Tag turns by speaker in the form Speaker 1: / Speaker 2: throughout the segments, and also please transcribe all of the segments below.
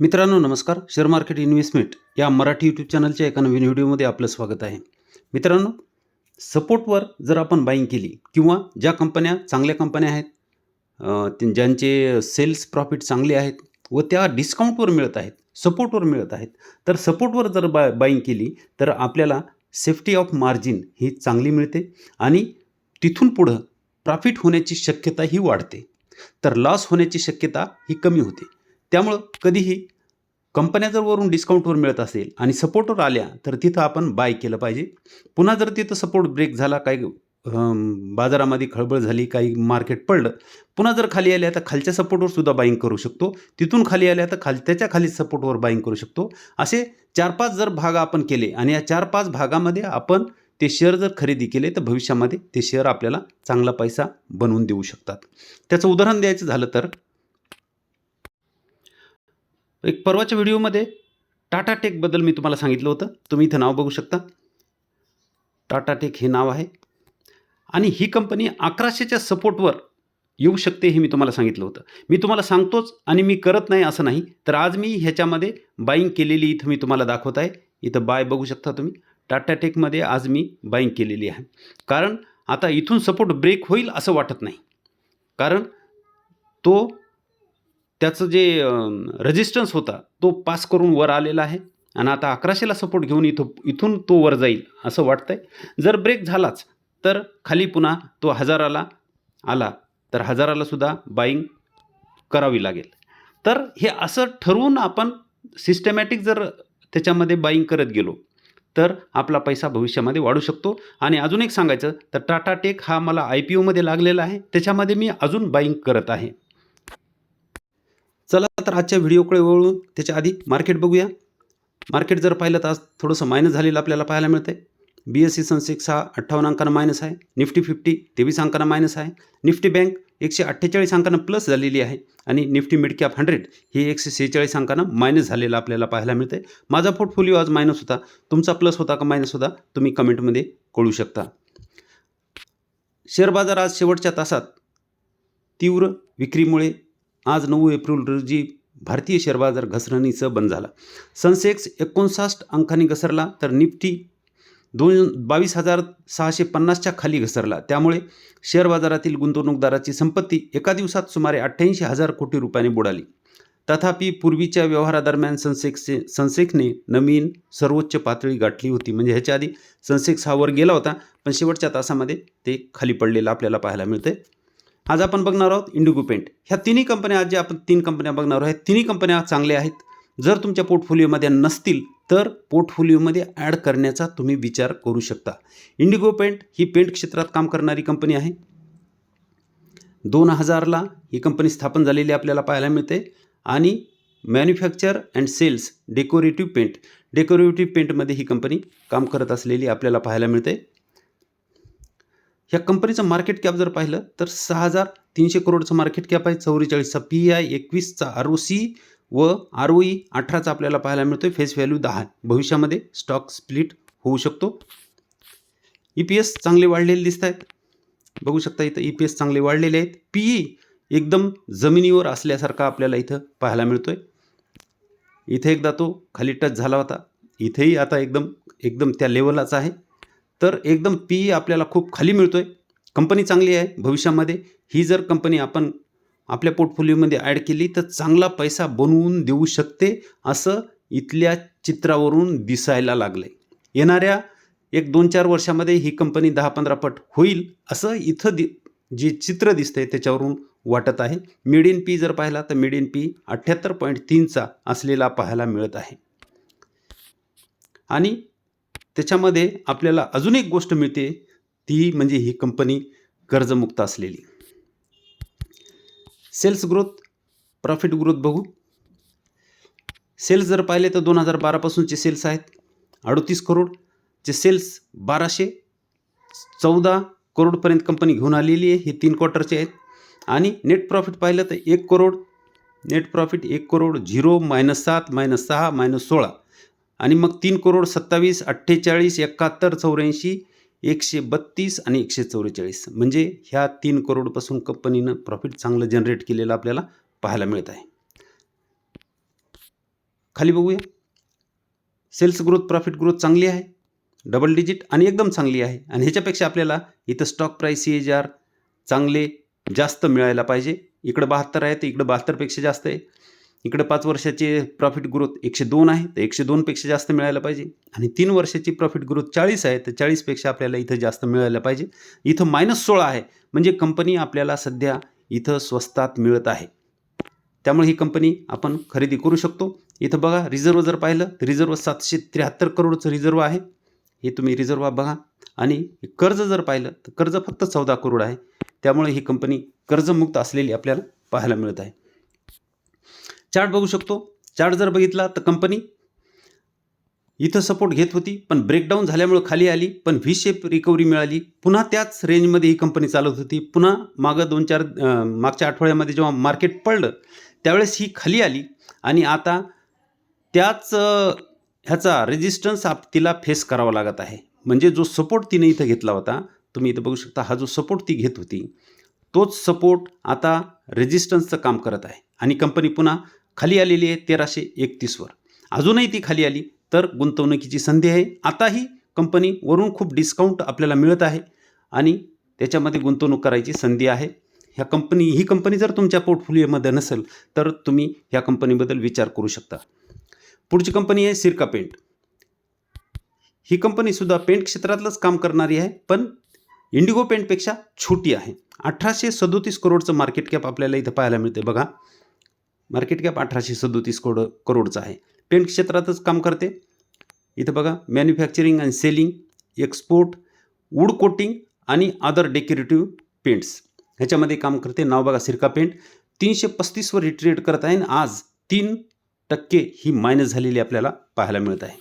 Speaker 1: मित्रांनो नमस्कार. Share market investment या मराठी यूट्यूब चॅनलच्या एका नवीन व्हिडिओमध्ये आपलं स्वागत आहे. मित्रांनो सपोर्टवर जर आपण बाईंग केली किंवा ज्या कंपन्या चांगल्या कंपन्या आहेत ज्यांचे सेल्स प्रॉफिट चांगले आहेत व त्या डिस्काउंटवर मिळत आहेत सपोर्टवर मिळत आहेत तर सपोर्टवर जर बा बाईंग केली तर आपल्याला सेफ्टी ऑफ मार्जिन ही चांगली मिळते आणि तिथून पुढं प्रॉफिट होण्याची शक्यता ही वाढते. तर लॉस होण्याची शक्यता ही कमी होते. त्यामुळं कधीही कंपन्या जर वरून डिस्काउंटवर मिळत असेल आणि सपोर्टवर आल्या तर तिथं आपण बाय केलं पाहिजे. पुन्हा जर तिथं सपोर्ट ब्रेक झाला काही बाजारामध्ये खळबळ झाली काही मार्केट पडलं पुन्हा जर खाली आल्या तर खालच्या सपोर्टवर सुद्धा बाईंग करू शकतो. तिथून खाली आल्या तर खाल त्याच्याखाली सपोर्टवर बाईंग करू शकतो. असे चार पाच जर भाग आपण केले आणि या चार पाच भागामध्ये आपण ते शेअर जर खरेदी केले तर भविष्यामध्ये ते शेअर आपल्याला चांगला पैसा बनवून देऊ शकतात. त्याचं उदाहरण द्यायचं झालं तर एक परवाच्या व्हिडिओमध्ये टाटा टेकबद्दल मी तुम्हाला सांगितलं होतं. तुम्ही इथं नाव बघू शकता. टाटा टेक हे नाव आहे. आणि ही कंपनी अकराशेच्या सपोर्टवर येऊ शकते हे मी तुम्हाला सांगितलं होतं. मी तुम्हाला सांगतोच आणि मी करत नाही असं नाही. तर आज मी ह्याच्यामध्ये बाईंग केलेली इथं मी तुम्हाला दाखवत आहे. इथं बाय बघू शकता तुम्ही. टाटा टेकमध्ये आज मी बाईंग केलेली आहे. कारण आता इथून सपोर्ट ब्रेक होईल असं वाटत नाही. कारण तो त्याचं जे रेजिस्टन्स होता तो पास करून वर आलेला आहे. आणि आता अकराशेला सपोर्ट घेऊन इथं इथून तो वर जाईल असं वाटतंय. जर ब्रेक झालाच तर खाली पुन्हा तो हजाराला आला तर हजारालासुद्धा बाईंग करावी लागेल. तर हे असं ठरवून आपण सिस्टमॅटिक जर त्याच्यामध्ये बाईंग करत गेलो तर आपला पैसा भविष्यामध्ये वाढू शकतो. आणि अजून एक सांगायचं तर टाटा टेक हा मला आय पी ओमध्ये लागलेला आहे. त्याच्यामध्ये मी अजून बाईंग करत आहे. चला तर आजच्या व्हिडिओकडे वळून त्याच्या आधी मार्केट बघूया. मार्केट जर पाहिलं तर आज थोडंसं मायनस झालेलं आपल्याला पाहायला मिळतंय. बी एस सी सनसेक्स हा अठ्ठावन्न अंकानं मायनस आहे. निफ्टी फिफ्टी तेवीस अंकानं मायनस आहे. निफ्टी बँक एकशे अठ्ठेचाळीस अंकानं प्लस झालेली आहे. आणि निफ्टी मिड कॅप हंड्रेड ही एकशे सेहेचाळीस अंकानं मायनस झालेला आपल्याला पाहायला मिळते माझा पोर्टफोलिओ आज मायनस होता. तुमचा प्लस होता का मायनस होता? तुम्ही कमेंटमध्ये कळू शकता. शेअर बाजार आज शेवटच्या तासात तीव्र विक्रीमुळे आज नऊ एप्रिल रोजी भारतीय शेअर बाजार घसरणीचं बंद झाला. सनसेक्स एकोणसाठ अंकांनी घसरला तर निफ्टी दोन बावीस हजार सहाशे पन्नासच्या खाली घसरला. त्यामुळे शेअर बाजारातील गुंतवणूकदाराची संपत्ती एका दिवसात सुमारे अठ्ठ्याऐंशी हजार कोटी रुपयांनी बुडाली. तथापि पूर्वीच्या व्यवहारादरम्यान सनसेक्सचे सनसेक्सने नवीन सर्वोच्च पातळी गाठली होती. म्हणजे ह्याच्या आधी सनसेक्स हा वर गेला होता पण शेवटच्या तासामध्ये ते खाली पडलेलं आपल्याला पाहायला मिळते आज आपण बघणार आहोत इंडिगो पेंट ह्या तिन्ही कंपन्या आज जे आपण तीन कंपन्या बघणार आहोत तिन्ही कंपन्या चांगल्या आहेत. जर तुमच्या पोर्टफोलिओमध्ये नसतील तर पोर्टफोलिओमध्ये ॲड करण्याचा तुम्ही विचार करू शकता. इंडिगो पेंट ही पेंट क्षेत्रात काम करणारी कंपनी आहे. दोन हजारला ही कंपनी स्थापन झालेली आपल्याला पाहायला मिळते. आणि manufacture and sales decorative paint decorative पेंटमध्ये ही कंपनी काम करत असलेली आपल्याला पाहायला मिळते. ह्या कंपनीचं मार्केट कॅप जर पाहिलं तर सहा हजार तीनशे करोडचं मार्केट कॅप आहे. चौवेचाळीसचा पी आय एकवीसचा आर ओ सी व आर ओ ई अठराचा आपल्याला पाहायला मिळतो फेस व्हॅल्यू दहा. भविष्यामध्ये स्टॉक स्प्लिट होऊ शकतो. ई पी एस चांगले वाढलेले दिसत आहेत बघू शकता इथं ई पी एस चांगले वाढलेले आहेत. पी ई एकदम जमिनीवर असल्यासारखा आपल्याला इथं पाहायला मिळतो आहे इथे एकदा तो खाली टच झाला होता. इथेही आता एकदम एकदम त्या लेवलाचा आहे. तर एकदम पी ई आपल्याला खूप खाली मिळतो आहे कंपनी चांगली आहे भविष्यामध्ये. ही जर कंपनी आपण आपल्या पोर्टफोलिओमध्ये ॲड केली तर चांगला पैसा बनवून देऊ शकते असं इथल्या चित्रावरून दिसायला लागलं आहे येणाऱ्या एक दोन चार वर्षामध्ये ही कंपनी दहा पंधरा पट होईल असं इथं दि जे चित्र दिसतंय त्याच्यावरून वाटत आहे. मिड इन पी जर पाहिला तर मिड पी अठ्ठ्याहत्तर पॉईंट तीनचा असलेला पाहायला मिळत आहे. आणि त्याच्यामध्ये आपल्याला अजून एक गोष्ट मिळते ती म्हणजे ही कंपनी कर्जमुक्त असलेली. सेल्स ग्रोथ प्रॉफिट ग्रोथ बघू. सेल्स जर पाहिले तर दोन हजार बारापासूनचे सेल्स आहेत. अडतीस करोडचे सेल्स बाराशे चौदा करोडपर्यंत कंपनी घेऊन आलेली आहे. हे तीन क्वार्टरचे आहेत. आणि नेट प्रॉफिट पाहिलं तर एक करोड नेट प्रॉफिट एक करोड झिरो मायनस सात मायनस सहा मायनस सोळा. आणि मग तीन करोड सत्तावीस अठ्ठेचाळीस एकाहत्तर चौऱ्याऐंशी एकशे बत्तीस आणि एकशे चौवेचाळीस म्हणजे ह्या तीन करोडपासून कंपनीनं प्रॉफिट चांगलं जनरेट केलेलं आपल्याला पाहायला मिळत आहे. खाली बघूया. सेल्स ग्रोथ प्रॉफिट ग्रोथ चांगली आहे. डबल डिजिट आणि एकदम चांगली आहे. आणि ह्याच्यापेक्षा आपल्याला इथं stock price C H R चांगले जास्त मिळायला पाहिजे. इकडं बहात्तर आहे तर इकडं बहात्तरपेक्षा जास्त आहे. इकडं पाच वर्षाचे प्रॉफिट ग्रोथ एकशे दोन आहे तर एकशे दोनपेक्षा जास्त मिळायला पाहिजे. आणि तीन वर्षाची प्रॉफिट ग्रोथ चाळीस आहे तर चाळीसपेक्षा आपल्याला इथं जास्त मिळायला पाहिजे. इथं मायनस सोळा आहे म्हणजे कंपनी आपल्याला सध्या इथं स्वस्तात मिळत आहे. त्यामुळे ही कंपनी आपण खरेदी करू शकतो. इथं बघा रिझर्व जर पाहिलं तर रिझर्व सातशे त्र्याहत्तर करोडचं रिझर्व आहे. हे तुम्ही रिझर्व बघा. आणि कर्ज जर पाहिलं तर कर्ज फक्त चौदा करोड आहे. त्यामुळे ही कंपनी कर्जमुक्त असलेली आपल्याला पाहायला मिळत आहे. चार्ट बघू शकतो. चार्ट जर बघितला तर कंपनी इथं सपोर्ट घेत होती पण ब्रेकडाऊन झाल्यामुळे खाली आली पण व्ही शेप रिकव्हरी मिळाली. पुन्हा त्याच रेंजमध्ये ही कंपनी चालत होती. पुन्हा मागं दोन चार मागच्या आठवड्यामध्ये जेव्हा मार्केट पडलं त्यावेळेस ही खाली आली. आणि आता त्याच ह्याचा रेजिस्टन्स आप तिला फेस करावा लागत आहे. म्हणजे जो सपोर्ट तिने इथं घेतला होता तुम्ही इथं बघू शकता हा जो सपोर्ट ती घेत होती तोच सपोर्ट आता रेजिस्टन्सचं काम करत आहे. आणि कंपनी पुन्हा खाली आलेली आहे तेराशे एकतीसवर अजूनही ती खाली आली तर गुंतवणुकीची संधी आहे. आताही कंपनी वरून खूप डिस्काउंट आपल्याला मिळत आहे आणि त्याच्यामध्ये गुंतवणूक करायची संधी आहे. ह्या कंपनी ही कंपनी जर तुमच्या पोर्टफोलिओमध्ये नसेल तर तुम्ही ह्या कंपनीबद्दल विचार करू शकता. पुढची कंपनी आहे सिरका पेंट. ही कंपनीसुद्धा पेंट क्षेत्रातलंच काम करणारी आहे पण इंडिगो पेंटपेक्षा छोटी आहे. अठराशे सदोतीस करोडचं मार्केट कॅप आपल्याला इथं पाहायला मिळते बघा मार्केट कॅप अठराशे सदोतीस करोड करोडचं आहे. पेंट क्षेत्रातच काम करते. इथं बघा manufacturing and selling export wood coating आणि अदर डेकोरेटिव्ह पेंट्स ह्याच्यामध्ये काम करते. नाव बघा सिरका पेंट. तीनशे पस्तीसवर रिट्रेट करत आहे आणि आज तीन टक्के ही मायनस झालेली आपल्याला पाहायला मिळत आहे.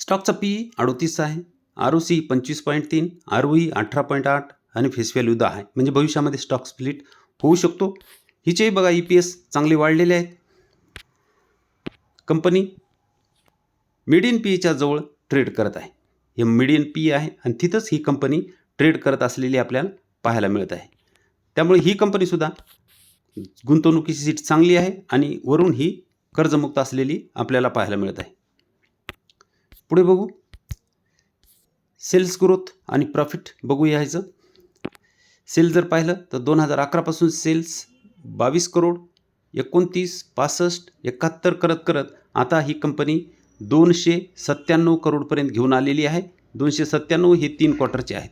Speaker 1: स्टॉकचा पी अडोतीस आहे. आर ओ सी पंचवीस पॉईंट तीन आर ओ ई अठरा पॉईंट आठ आणि फेस व्हॅल्यू दहा आहे. म्हणजे भविष्यामध्ये स्टॉक स्प्लिट होऊ शकतो. हिचेही बघा ई पी एस चांगले वाढलेले आहेत. कंपनी मिडियन पी ईच्या जवळ ट्रेड करत आहे. हे मिडियन पी आहे आणि तिथंच ही कंपनी ट्रेड करत असलेली आपल्याला पाहायला मिळत आहे. त्यामुळे ही कंपनीसुद्धा गुंतवणुकीची सीट चांगली आहे आणि वरून ही कर्जमुक्त असलेली आपल्याला पाहायला मिळत आहे. पुढे बघू. सेल्स ग्रोथ आणि प्रॉफिट बघूया ह्याचं. सेल जर पाहिलं तर दोन हजार अकरापासून सेल्स बावीस करोड एकोणतीस पासष्ट एकाहत्तर करत करत आता ही कंपनी दोनशे सत्त्याण्णव करोडपर्यंत घेऊन आलेली आहे. दोनशे सत्त्याण्णव हे तीन क्वार्टरचे आहेत.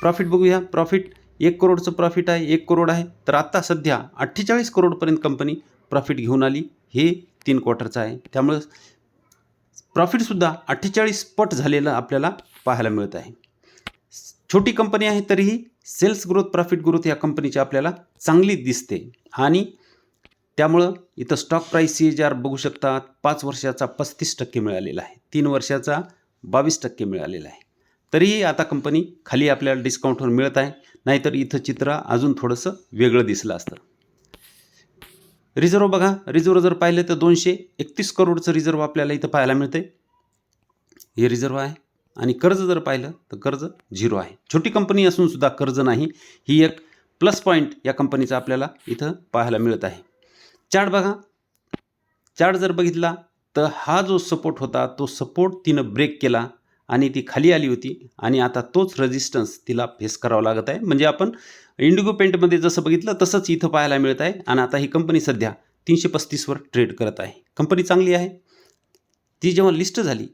Speaker 1: प्रॉफिट बघूया. प्रॉफिट एक करोडचं प्रॉफिट आहे एक करोड आहे. तर आत्ता सध्या अठ्ठेचाळीस करोडपर्यंत कंपनी प्रॉफिट घेऊन आली. हे तीन क्वार्टरचं आहे. त्यामुळं प्रॉफिटसुद्धा अठ्ठेचाळीस पट झालेलं आपल्याला पाहायला मिळत आहे. छोटी कंपनी आहे तरीही सेल्स ग्रोथ प्रॉफिट ग्रोथ या कंपनीची आपल्याला चांगली दिसते. आणि त्यामुळं इथं stock price C H R बघू शकता पाच वर्षाचा पस्तीस टक्के मिळालेला आहे. तीन वर्षाचा बावीस टक्के मिळालेला आहे. तरीही आता कंपनी खाली आपल्याला डिस्काउंटवर मिळत आहे. नाहीतर इथं चित्र अजून थोडंसं वेगळं दिसलं असतं. रिझर्व बघा. रिझर्व जर पाहिलं तर दोनशे एकतीस करोडचं रिझर्व आपल्याला इथं पाहायला मिळते हे रिझर्व आहे. आणि कर्ज जर पाहिलं तर कर्ज झिरो आहे. छोटी कंपनी असून सुद्धा कर्ज नाही. ही एक प्लस पॉईंट या कंपनीचा आपल्याला इथं पाहायला मिळत आहे. चार्ट बघा. चार्ट जर बघितला तर हा जो सपोर्ट होता तो सपोर्ट तिनं ब्रेक केला आणि ती खाली आली होती आणि आता तोच रेजिस्टन्स तिला फेस करावा लागत आहे. म्हणजे आपण इंडिगो पेंटमध्ये जसं बघितलं तसंच इथं पाहायला मिळत आहे आणि आता ही कंपनी सध्या तीनशे पस्तीसवर ट्रेड करत आहे. कंपनी चांगली आहे. ती जेव्हा लिस्ट झाली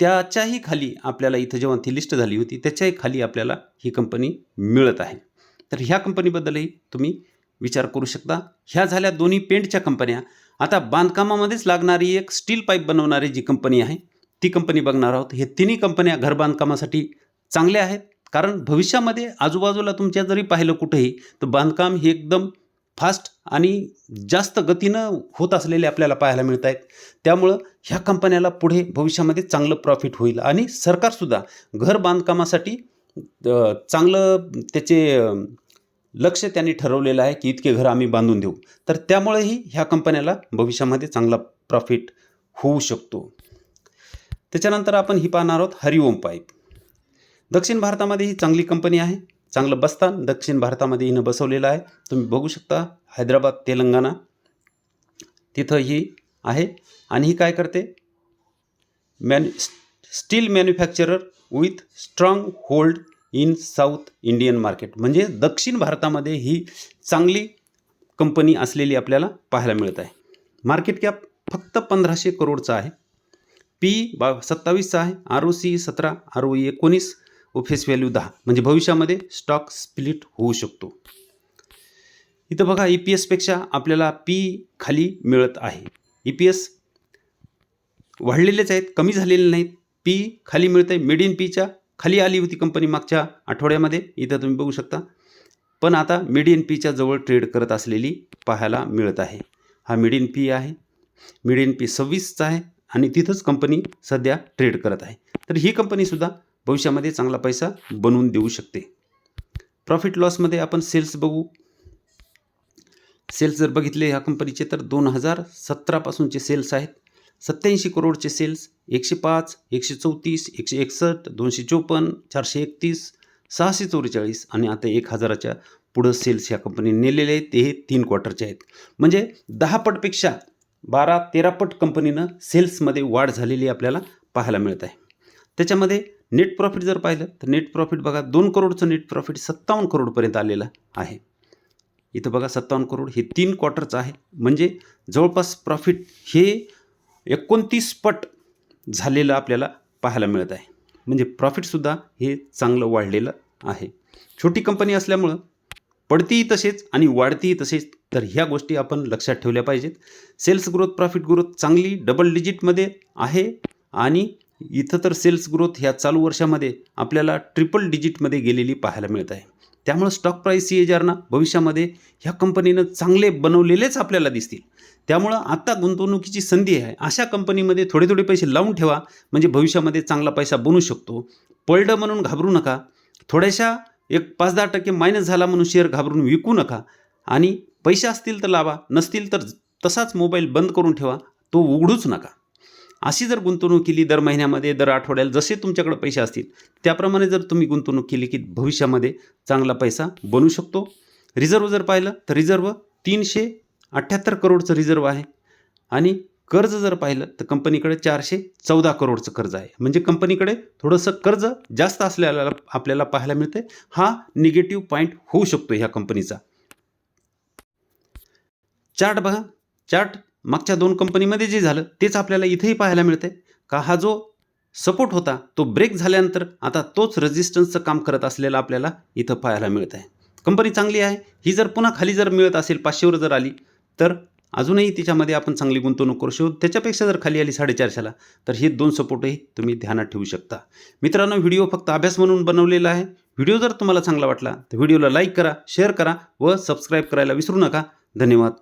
Speaker 1: त्याच्याही खाली आपल्याला इथं जेव्हा ती लिस्ट झाली होती त्याच्याही खाली आपल्याला ही कंपनी मिळत आहे. तर ह्या कंपनीबद्दलही तुम्ही विचार करू शकता. ह्या झाल्या दोन्ही पेंटच्या कंपन्या आता बांधकामामध्येच लागणारी एक स्टील पाईप बनवणारी जी कंपनी आहे ती कंपनी बघणार आहोत. हे तिन्ही कंपन्या घर बांधकामासाठी चांगल्या आहेत. कारण भविष्यामध्ये आजूबाजूला तुमच्या जरी पाहिलं कुठेही तर बांधकाम हे एकदम फास्ट आणि जास्त गतीनं होत असलेले आपल्याला पाहायला मिळत आहेत त्यामुळं ह्या कंपन्याला पुढे भविष्यामध्ये चांगलं प्रॉफिट होईल. आणि सरकारसुद्धा घर बांधकामासाठी चांगलं त्याचे लक्ष त्यांनी ठरवलेलं आहे की इतके घर आम्ही बांधून देऊ. तर त्यामुळेही ह्या कंपन्याला भविष्यामध्ये चांगला प्रॉफिट होऊ शकतो. त्याच्यानंतर आपण ही पाहणार आहोत हरिओम पाईप. दक्षिण भारतामध्ये ही चांगली कंपनी आहे. चांगलं बसतान दक्षिण भारतामध्ये हिनं बसवलेलं आहे. तुम्ही बघू शकता हैदराबाद तेलंगणा. तिथं ही आहे. आणि ही काय करते? Man steel manufacturer with strong hold in South Indian market. म्हणजे दक्षिण भारतामध्ये ही चांगली कंपनी असलेली आपल्याला पाहायला मिळत आहे. मार्केट कॅप फक्त पंधराशे करोडचा आहे. पी बा सत्तावीसचा आहे. आर ओ सी सतरा आर ओ ई एकोणीस व फेस व्हॅल्यू दहा. म्हणजे भविष्यामध्ये स्टॉक स्प्लिट होऊ शकतो. इथं बघा ई पी एसपेक्षा आपल्याला पी खाली मिळत आहे. ई पी एस वाढलेलेच आहेत कमी झालेले नाहीत. पी खाली मिळत आहे मेड इन पीच्या खाली आली होती कंपनी मागच्या आठवड्यामध्ये. इथं तुम्ही बघू शकता. पण आता मिड इन पीच्या जवळ ट्रेड करत असलेली पाहायला मिळत आहे. हा मिड इन पी आहे. मिड इन पी सव्वीसचा आहे आणि तिथंच कंपनी सध्या ट्रेड करत आहे. तर ही कंपनीसुद्धा भविष्यामध्ये चांगला पैसा बनवून देऊ शकते. प्रॉफिट लॉसमध्ये आपण सेल्स बघू. सेल्स जर बघितले ह्या कंपनीचे तर दोन हजार सतरापासूनचे सेल्स आहेत. सत्याऐंशी करोडचे सेल्स एकशे पाच एकशे चौतीस एकशे एकसष्ट दोनशे चोपन्न चारशे एकतीस सहाशे चौवेचाळीस आणि आता एक हजाराच्या पुढं सेल्स ह्या कंपनीने नेलेले आहेत. ते हे तीन क्वार्टरचे आहेत. म्हणजे दहा पटपेक्षा बारा तेरा पट कंपनीनं सेल्समध्ये वाढ झालेली आपल्याला पाहायला मिळत आहे. त्याच्यामध्ये नेट प्रॉफिट जर पाहिलं तर नेट प्रॉफिट बघा दोन करोडचं नेट प्रॉफिट सत्तावन्न करोडपर्यंत आलेलं आहे. इथं बघा सत्तावन्न करोड हे तीन क्वार्टरचं आहे. म्हणजे जवळपास प्रॉफिट हे एकोणतीस पट झालेलं आपल्याला पाहायला मिळत आहे. म्हणजे प्रॉफिटसुद्धा हे चांगलं वाढलेलं आहे. छोटी कंपनी असल्यामुळं पडतीही तसेच आणि वाढतीही तसेच तर ह्या गोष्टी आपण लक्षात ठेवल्या पाहिजेत. सेल्स ग्रोथ प्रॉफिट ग्रोथ चांगली डबल डिजिटमध्ये आहे आणि इथं तर सेल्स ग्रोथ ह्या चालू वर्षामध्ये आपल्याला ट्रिपल डिजिटमध्ये गेलेली पाहायला मिळत आहे. त्यामुळं स्टॉक प्राईस सी एजारना भविष्यामध्ये ह्या कंपनीनं चांगले बनवलेलेच आपल्याला दिसतील. त्यामुळं आत्ता गुंतवणुकीची संधी आहे. अशा कंपनीमध्ये थोडे थोडे पैसे लावून ठेवा. म्हणजे भविष्यामध्ये चांगला पैसा बनू शकतो. पळडं म्हणून घाबरू नका. थोड्याशा एक पाच दहा टक्के मायनस झाला म्हणून शेअर घाबरून विकू नका. आणि पैसे असतील तर लावा. नसतील तर तसाच मोबाईल बंद करून ठेवा. तो उघडूच नका. अशी जर गुंतवणूक केली दर महिन्यामध्ये दर आठवड्याला जसे तुमच्याकडे पैसे असतील त्याप्रमाणे जर तुम्ही गुंतवणूक केली की भविष्यामध्ये चांगला पैसा बनू शकतो. रिझर्व जर पाहिलं तर रिझर्व तीनशे अठ्ठ्याहत्तर करोडचं रिझर्व आहे. आणि कर्ज जर पाहिलं तर कंपनीकडे चारशे चौदा करोडचं कर्ज आहे. म्हणजे कंपनीकडे थोडंसं कर्ज जास्त असल्याला आपल्याला पाहायला मिळते हा निगेटिव्ह पॉईंट होऊ शकतो ह्या कंपनीचा. चार्ट बघा. चार्ट मागच्या दोन कंपनीमध्ये जे झालं तेच आपल्याला इथेही पाहायला मिळते का हा जो सपोर्ट होता तो ब्रेक झाल्यानंतर आता तोच रेजिस्टन्सचं काम करत असलेला आपल्याला इथं पाहायला मिळत आहे कंपनी चांगली आहे ही जर पुन्हा खाली जर मिळत असेल पाचशेवर जर आली तर अजूनही तिच्यामध्ये आपण चांगली गुंतवणूक करू शकतो. त्याच्यापेक्षा जर खाली आली साडेचारशेला तर हे दोन सपोर्टही तुम्ही ध्यानात ठेवू शकता. मित्रांनो व्हिडिओ फक्त अभ्यास म्हणून बनवलेला आहे. व्हिडिओ जर तुम्हाला चांगला वाटला तर व्हिडिओला लाईक करा शेअर करा व सबस्क्राईब करायला विसरू नका. धन्यवाद.